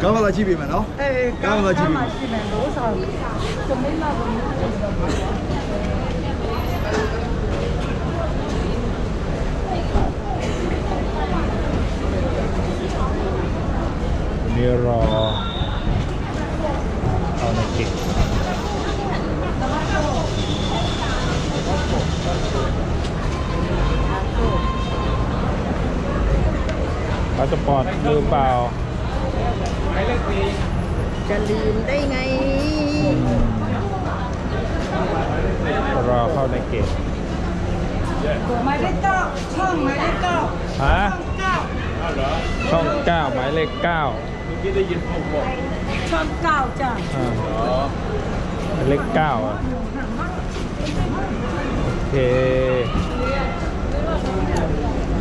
Kamala chi bị mà nó? Kamala chi bị. Mirror on a kick. พาสปอร์ตลืมเปล่าจะลืมได้ไง รอเข้าในเก็บหมายเลขเก้าช่องหมายเลขเก้าฮะเก้าช่องเก้าหมายเลขเก้าช่องเก้าจ้ะอ่าหมายเลขเก้าอะโอเค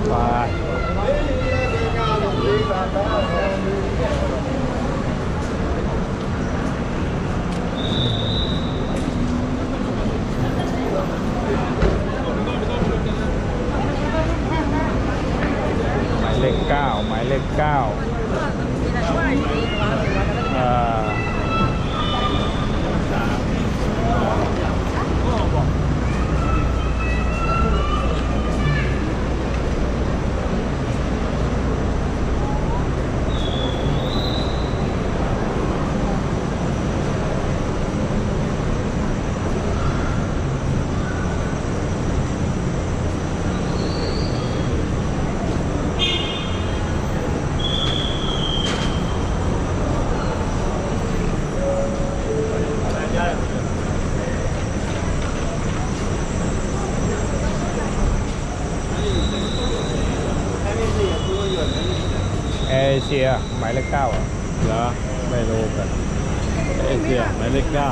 ไป หมายเลขเก้าหมายเลขเก้าอ่า เก้าเหรอไม่รู้กันเอเชียหมายเลขเก้า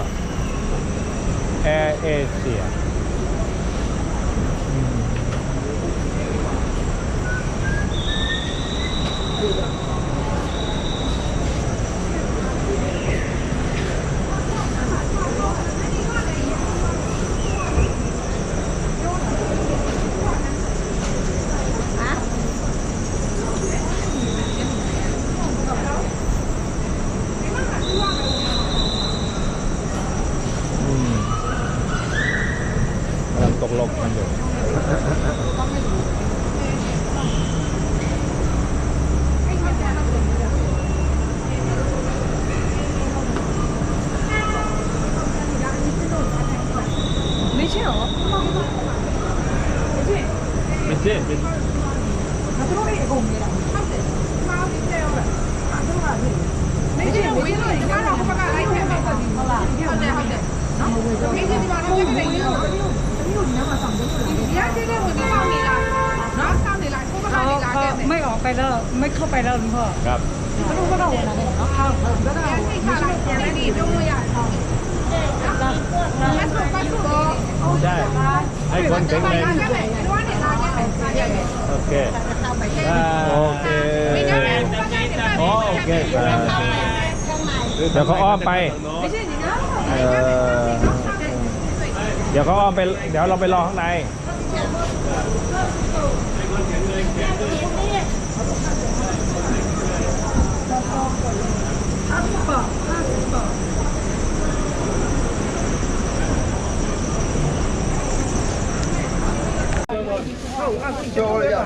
แอร์เอเชียอืม แล้วหลวงพ่อครับไม่รู้ว่าเราอะไรเนาะข้าวก็ได้ไม่ใช่ไม่ดีตรงนี้อะใช่ให้คนแข็งแรงโอเคโอเคอ๋อโอเคครับเดี๋ยวเขาอ้อมไปเออเดี๋ยวเขาอ้อมไป เดี๋ยวเราไปรอข้างใน Rồi ạ.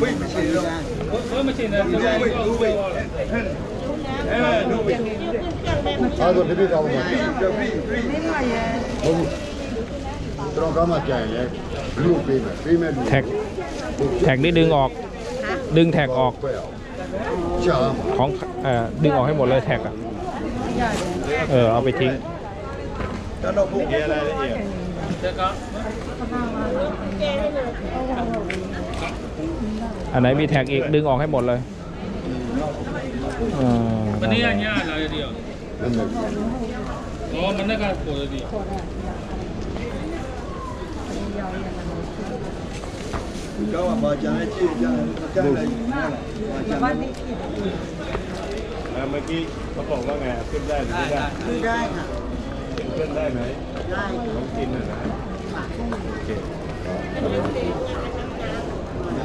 Mình chỉ rồi. Mới mới chỉ là đúng rồi. Ê, đúng rồi. Ai rồi đi đâu mà. Không. Trong cái mà chạy nhé. Lưu pin, pin แท็ก แท็กนี่ดึงออก ดึงแท็กออก ก ของอดึงออกให้หมดเลยแท็กอะ เออ เอาไปทิ้ง อันไหนมีแท็กอีกดึงออกให้หมดเลยเออ มันนี้อักเลยเดียวなんだっけ 어, 만나가 보여드 려. ก็ว่าเ bawajaji jana wajaji แล้เมื่อกี้เขาบอกว่าไงขึ้นได้หรือไม่ได้คือได้ค่ะขึ้นได้ไหมได้ค่ะของกินน่ะนะโอเค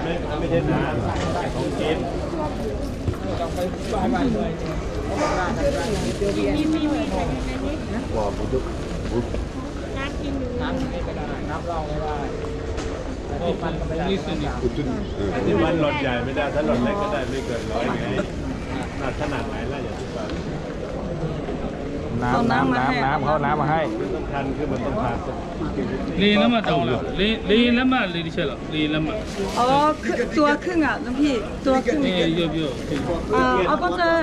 ไม่ไม่ใช่น้ำของกินว้าวบุตรบุตรน้ำกินน้ำไม่เป็นไรน้ำรองไม่ได้ นี่นนี่วันหลอดใหญ่ไม่ได้ ถ้าหลอดเล็กก็ได้ไม่เกินร้อยไงขนาดขนาดไหนล่ะอย่างที่ว่าน้ำน้ำน้ำน้ำเขาน้ำมาให้ มันต้ทันคือมันต้องทันลีแล้วมาจองหรอลีลีแล้วมาลีใช่หรอลีแล้วมาอ๋อคือตัวครึ่งอะน้องพี่ตัวครึ่งเยอเยอะเยอะอ่าเอาก็เจอ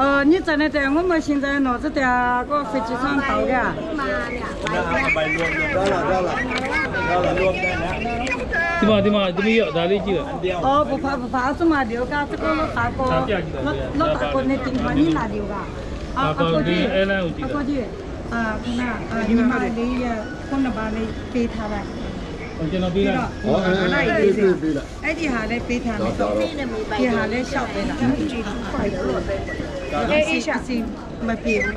เออนี่จะในแต่ว่าเมื่อชิงใจหนอจะแต่ก็ฟิชชั่นเขาแก่มาเนี่ยไปรวมได้ละได้ละ ဒီမှာဒီမှာတမီးရဒါလေးကြည့်လိုက်။အော်ဘဖာဘဖာဆမဒီယောကစကောလောကာကိုလောတာကိုနေတင်မနီလာဒီယောက။အော်အခုကြည့်အဲလန်ကိုကြည့်။အခုကြည့်။အာခုနအာဒီမှာလေးရခုနပါလေးပေးထားပါကျွန်တော်ပြီးလားဟောအဲ့ဒါရေးပြီးပြီးလားအဲ့ဒီဟာလည်းပေးထားမယ်တော့ဒီဟာလည်းရှောက်ပေးတာအဲ့ဒီဖိုင်လို့ပဲအေးအေးရှာစီမပြေဘူး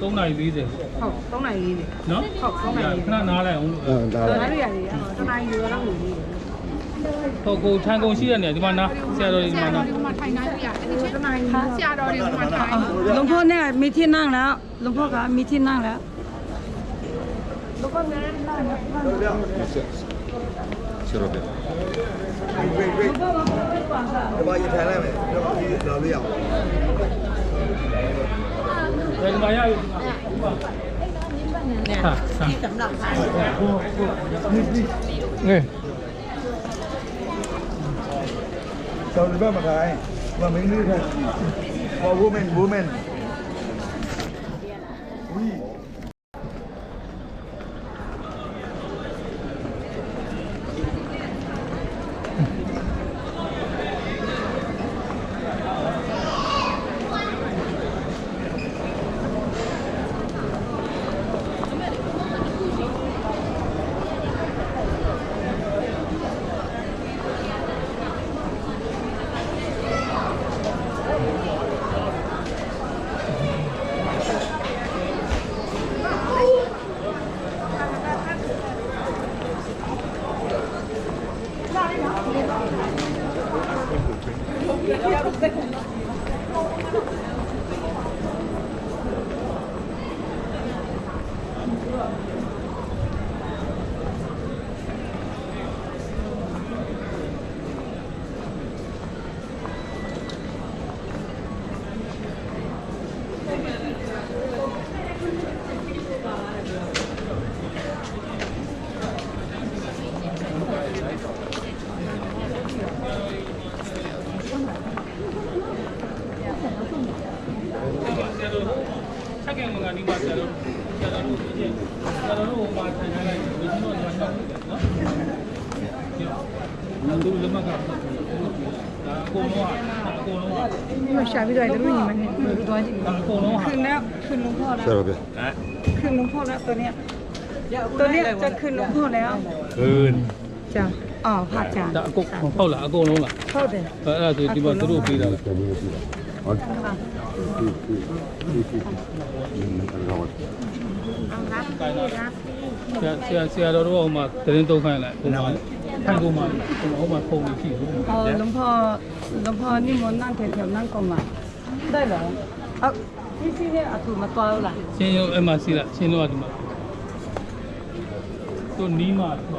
3နာရီ40ဟုတ်3နာရီ40နော်ဟုတ်3နာရီခဏနားလိုက်အောင်လို့ဟုတ်ဒါလည်းရတယ်3နာရီ40လောက်လို့ဟုတ်ကိုထိုင်ကုန်ရှိတဲ့နေရာဒီမှာနားဆရာတော်ဒီမှာနားဒီမှာထိုင်နိုင်ရတယ်ဒီချက်နိုင်ဆရာတော်ဒီမှာထိုင်လုံဖို့နဲ့မိထင်းนั่งแล้วလုံဖို့ကမိထင်းนั่งแล้วလုံဖို့နဲ့นั่งแล้วရှတော့ပြန်ဝေးဝေးဒီမှာရထိုင်လိုက်မယ်ကျွန်တော်ဒီလာလို့ရအောင် เนี่ยสำหรับให้นี่เราเป็นบ้ามาขายว่าไม่นี่ครับว่า woman woman မရှာပြီးတော့လည်းညီမနဲ့သွားကြည့် အကုန်လုံးဟာ คืนแล้วคืนหลวงพ่อแล้ว ဆရာပဲ คืนหลวงพ่อแล้วตัวเนี้ยตัวเนี้ยจะคืนหลวงพ่อแล้ว คืน จ้ะอ๋อพระอาจารย์ ဒါအကုန်ဟုတ်လားအကုန်လုံးလား ဟုတ်တယ် အဲ့ဒါဆိုဒီမှာသူတို့ပြီးတာလား ဆရာမျိုးရှိတာဟောဒီဒီဒီဒီတော့ ဆရာဆရာဆရာတော်တို့ကဟိုမှာသတင်းတုံးခိုင်းလိုက်ဟိုမှာ 看过吗？我们后面去。哦，龙婆，龙婆，你们那条条那个嘛？对了，啊，你现在阿杜嘛多啦？现在阿妈是啦，现在阿杜嘛，都尼玛是吧？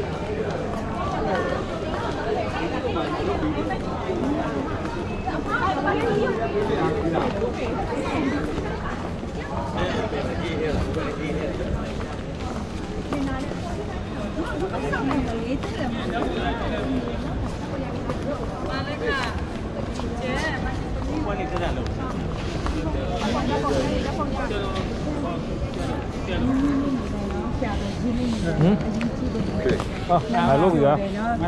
ถ่ายรูปอยู่นะ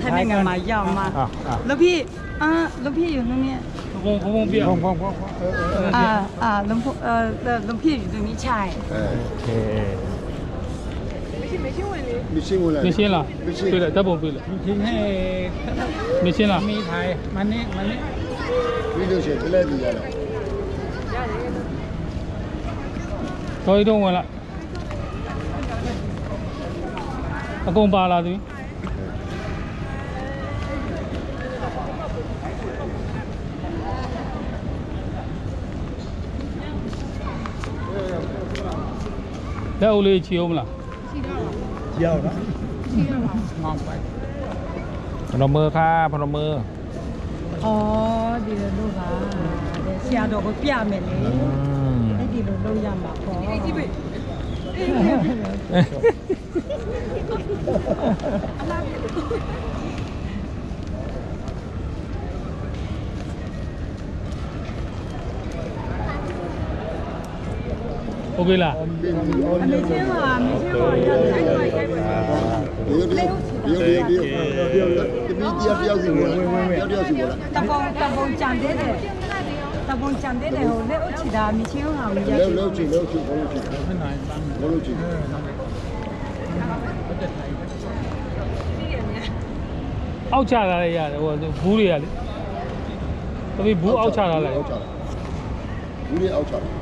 ถ้าไม่งั้นมายาวมากอ่ะอ่ะ แล้วพี่อ่าแล้วพี่อยู่ตรงเนี้ยคงคงเบี้ยห้องห้องห้องเออเอออ่าอ่าหลวงพ่อเอ่อเอ่อหลวงพี่อยู่ตรงนี้ใช่โอเค没信过来，你信了？没信对了，这不对了，今天你信了？没台，蛮的蛮的，没流血，不来底下了。搞一动完了，阿公扒拉的。 လက်အုပ်လေးချီအောင်မလား ရောက်နော် มองไป พนมมือครับพนมมือ 哦，ဒီလိုလုပ်ပါတဲ့ဆရာတော်ကိုပြမယ်လေ อืม အဲ့ဒီလိုလုပ်ရမှာပေါ့အဲ့ဒီပဲ โอเคလား ပြီးပြီးအော် အမေချင်းပါအမေချင်းပါရတယ်အဲ့ဒီအဲ့ဒီ ဒီဒီဒီဒီဒီဒီတယောက်တယောက်စီဝင်တယောက်တယောက်စီဝင်လာ တပုံတပုံကြံသေးတယ်တပုံကြံသေးတယ်ဟိုလက်ဥချီတာအမေချင်းဟာကိုရ လောက် ရှိ လောက်ချင်လောက်ချင်ဘောလို့ချင် ขึ้นหน่อยตั้ง ဘောလို့ချင် အောက်ချလာလိုက်ရတယ်ဟိုဘူးတွေကလေတပီဘူးအောက်ချလာလိုက် အောက်ချလာဘူးလေးအောက်ချလာ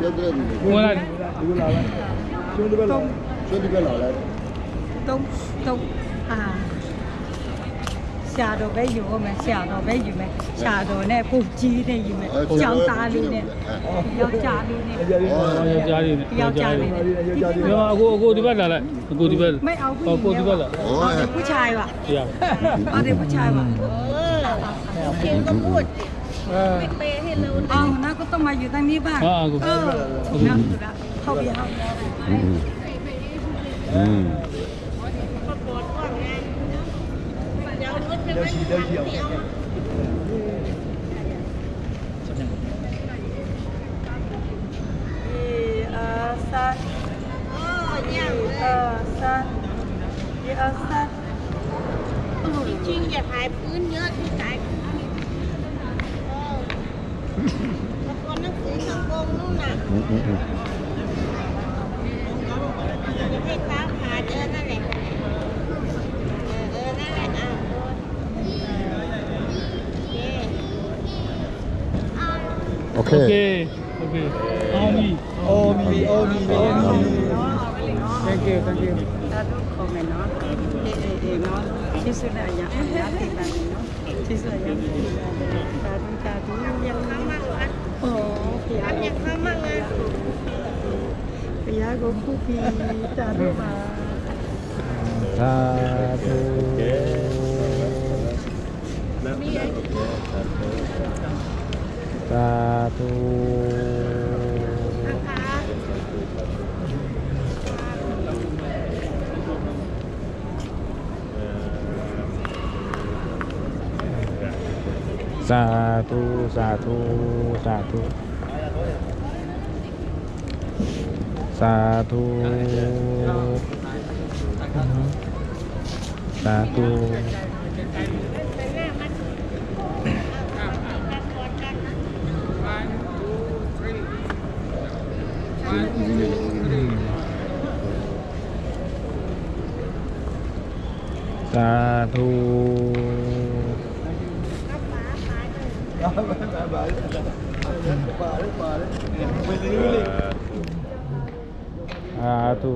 ပြုတ်တဲ့လူတွေဝင်လာတယ်ဒီလိုလာလိုက်ကျွန်းတစ်ဘက်လာကျွန်းတစ်ဘက်လာလိုက်တုံးတုံးအာရှာတော့ပဲယူရမယ်ရှာတော့ပဲယူမယ်ရှာတော့နဲ့ပုတ်ကြီးနဲ့ယူမယ်ကြောင်သားလေးနဲ့ယောက်ျားလေးနဲ့ယောက်ျားလေးနဲ့ယောက်ျားလေးနဲ့ယောက်ျားလေးနဲ့အခုအခုဒီဘက်လာလိုက်အခုဒီဘက်မအောင်ဘူးအခုဒီဘက်လာဟုတ်ပူချာရွာဟုတ်တယ်ပူချာရွာရှင်ကပူတ်အဲ నాకు తొమ్మిది మీ బాగా హౌబీ Chị Trinh và Hải Phương nhớ cái cái อืมอืมอืมโอเค โอเค โอเคโอมีโอมีโอมีโอมี thank you thank you ถ้าลูกของเนาะเอเอเอเนาะที่สุดอะไรอย่างนี้ที่สุดอะไรอย่างนี้ตาดูตาดูยังนั่ง พี่ทำยังข้างมากอะพี่ยาก็ผู้พี่ตาดูมาสาธุสาธุนะคะสาธุสาธุ sa thu sa thu sa thu Hãy subscribe cho kênh Ghiền Mì Gõ Để không bỏ lỡ những video hấp dẫn ธุ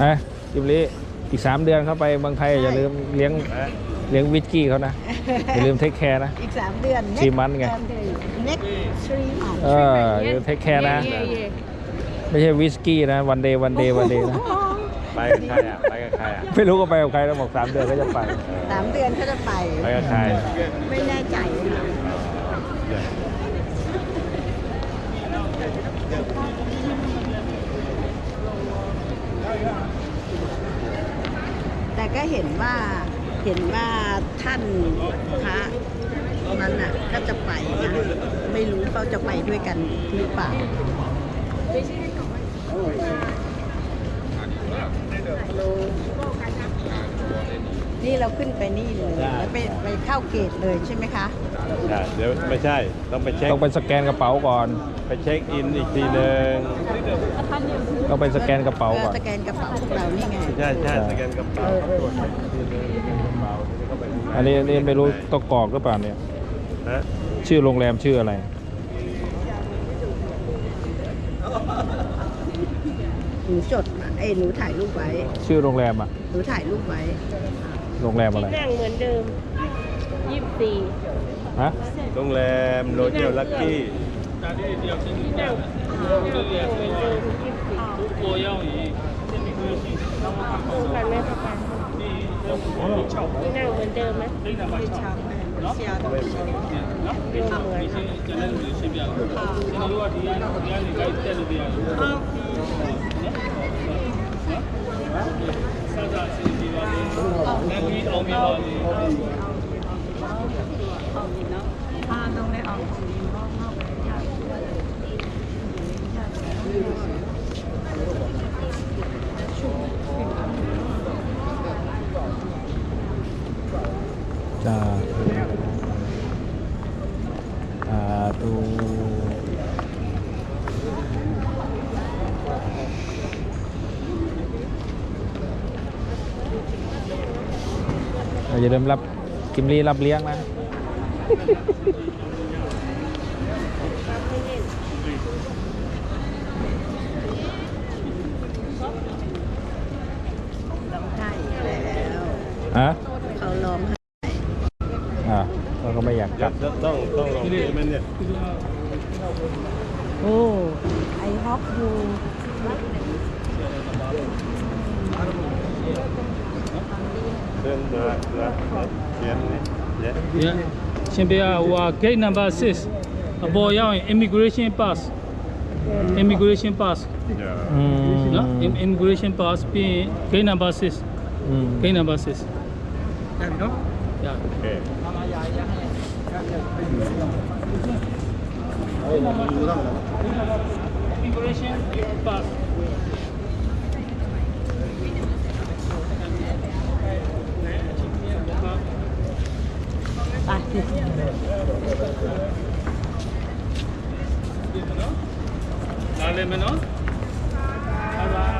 เอ้ยจิมลีอีกสามเดือนเข้าไปเมืองไทยอย่าลืมเลี้ยงเลี้ยงวิสกี้เขานะ อย่าลืมเทคแคร์นะ อีกสามเดือน สี่มันไง next three months เอออย่าลืมเทคแคร์นะไม่ใช่วิสกี้นะ วันเดย์วันเดย์วันเดย์นะ ไปกับใครอะ ไปกับใครอะ ไม่รู้ก็ไปกับใครแล้วบอกสามเดือนก็จะไป สามเดือนเขาจะไป ไปกับใคร ไม่แน่ใจค่ะแต่ก็เห็นว่าเห็นว่าท่านพระ นั้นน่ะก็จะไปนะไม่รู้เขาจะไปด้วยกันหรือเปล่านี่เราขึ้นไปนี่เลยแล้วไปไปเข้าเกตเลยใช่ไหมคะใช่เดี๋ยวไม่ใช่ต้องไปเช็คต้องไปสแกนกระเป๋าก่อน ไปเช็คอินอีกทีหนึ่งต้องไปสแกนกระเป๋าเออก่อนสแกนกระเป๋าของเรานี่ไงใช่ใช่สแกนกระเป๋าตรวจเช็คอีกทีหนึ่งสแกนกระเป๋าทีนี้ก็ไปดูอันนี้อันนี้ไม่รู้ต้องกรอกหรือเปล่าเนี่ย ชื่อโรงแรมชื่ออะไร หนูจดมาเอ้ยหนูถ่ายรูปไว้ ชื่อโรงแรมอะ หนูถ่ายรูปไว้ โรงแรมอะไร ที่นั่งเหมือนเดิมยี่สิบสี่ฮะ โรงแรมโรเจลลักกี้ที่นั่งเหมือนเดิมยี่สิบสี่คู่กันไหมประกัน ဒီနေ့ဝင်တယ်မလားချာပဲနော်ဆရာတော်ရှင်နော်ဒီမှာရှင်ကျန်တဲ့လူတွေရှင်းပြလို့ကျွန်တော်တို့ကဒီကနေ guide တက်လို့ပြရတယ်ဟုတ်နော်ဆက်တာရှင်ပြပါလေလက်ကြီးအောင်ပြပါလေအောင်ပြပါအောင်ပြနော်အားလုံးလည်းအောင်ပြပါ อย่าลืมรับกิมลีรับเลี้ยงนะร้องไห้อีกแล้วฮะเขาร้องไห้อ่าเราก็ไม่อยากกลับต้องต้องลองใช่ไหมเนี่ยโอ้ไอฮอกยู Yeah. Yeah. ရှင်ပြဟိုဟာ gate number 6အပေါ်ရောက်ရင် immigration pass. Mm. Immigration pass နော် immigration pass ပြီးရင် gate number 6 mm. gate number six. Yeah. Okay. Immigration pass. Pati. Lalim, ano? Bye-bye.